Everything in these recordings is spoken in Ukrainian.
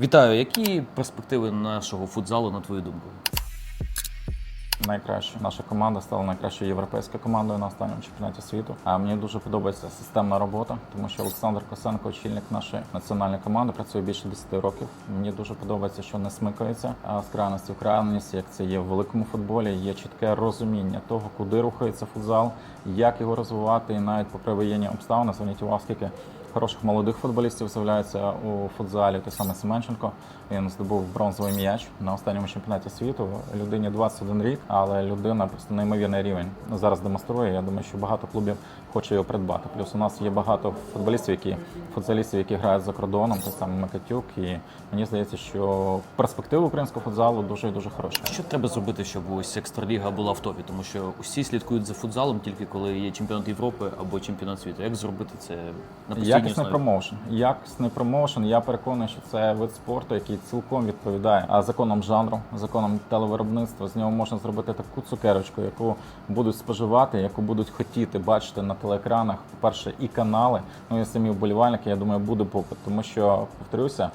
Вітаю, які перспективи нашого футзалу, на твою думку? Найкраще наша команда стала найкращою європейською командою на останньому чемпіонаті світу. А мені дуже подобається системна робота, тому що Олександр Косенко, очільник нашої національної команди, працює більше 10 років. Мені дуже подобається, що не смикається а з крайності в крайність, як це є в великому футболі. Є чітке розуміння того, куди рухається футзал, як його розвивати, і навіть попри воєнні обставини, зверніть увагу, скільки хороших молодих футболістів з'являється у футзалі. Той самий Семенченко. Він здобув бронзовий м'яч на останньому чемпіонаті світу. Людині 21 рік, але людина просто неймовірний рівень зараз демонструє. Я думаю, що багато клубів хоче його придбати. Плюс у нас є багато футболістів, які футзалістів, які грають за кордоном, той самий Микатюк. І мені здається, що перспективи українського футзалу дуже дуже хороші. Що треба зробити, щоб ось екстраліга була в топі? Тому що усі слідкують за футзалом тільки коли є чемпіонат Європи або чемпіонат світу. Як зробити це на постійній Якісний основі? промоушен. Якісний промоушен. Я переконаний, що це вид спорту, який цілком відповідає законам жанру, законам телевиробництва. З нього можна зробити таку цукерочку, яку будуть споживати, яку будуть хотіти бачити на телеекранах. По-перше, і канали, ну і самі вболівальники. Я думаю, буде попит, тому що повторюся.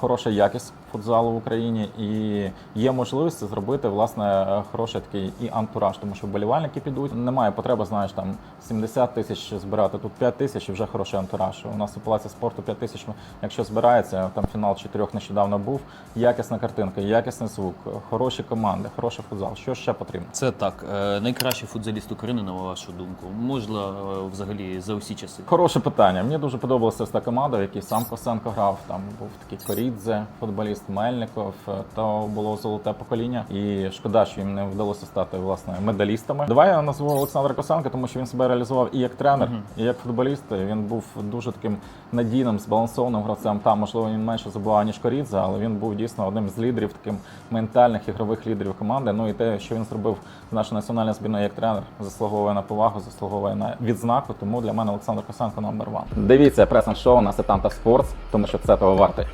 Хороша якість футзалу в Україні і є можливість це зробити власне е, хороший такий і антураж, тому що вболівальники підуть. Немає потреби, знаєш, там 70 тисяч збирати. Тут 5 тисяч і вже хороший антураж. У нас у палаці спорту 5 тисяч. Якщо збирається, там фінал чотирьох нещодавно був. Якісна картинка, якісний звук, хороші команди, хороший футзал. Що ще потрібно? Це так. е, Найкращий футзаліст України, на вашу думку, можливо, е, взагалі за усі часи. Хороше питання. Мені дуже подобалася та команда, в якій сам Косенко грав. Там був такий Корідзе, футболіст Мельников. То було золоте покоління. І шкода, що їм не вдалося стати власне медалістами. Давай я назву Олександра Косенка, тому що він себе реалізував і як тренер, і як футболіст. Він був дуже таким надійним, збалансованим гравцем. Там можливо він менше забував ніж Корідзе, але він був дійсно одним з лідерів, таким ментальних ігрових лідерів команди. Ну і те, що він зробив з нашої національної збірної як тренер, заслуговує на повагу, заслуговує на відзнаку. Тому для мене Олександр Косенко номер ван. Дивіться пресинг шоу на Сетанта Спортс, тому що це того вартий.